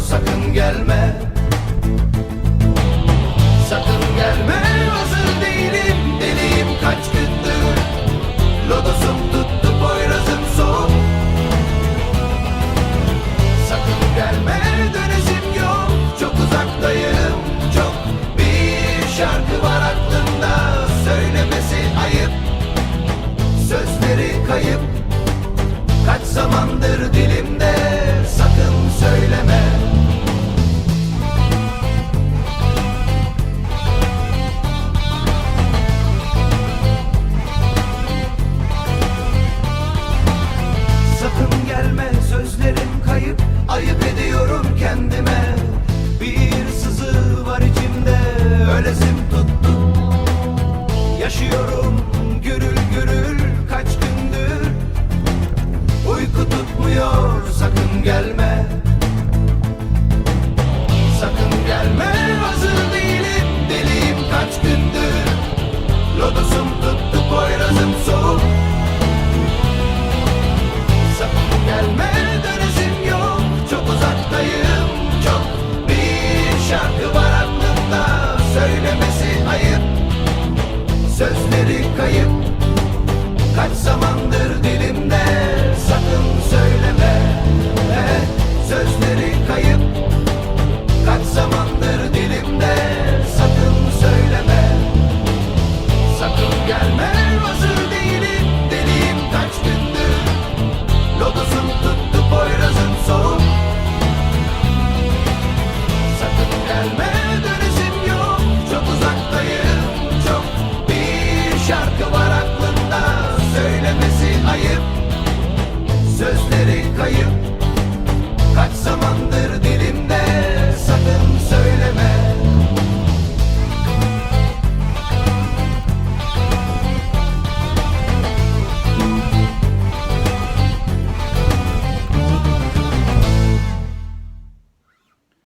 sakın gelme. Sakın gelme. Hazır değilim. Deliyim kaç gündür. Lodosum tuttu boyrazım soğuk. Sakın gelme. Dönüşüm yok. Çok uzaktayım. Çok Bir şarkı var aklımda. Söylemesi ayıp. Sözleri kayıp. Kaç zamandır dilimde Ölesim tuttu Yaşıyorum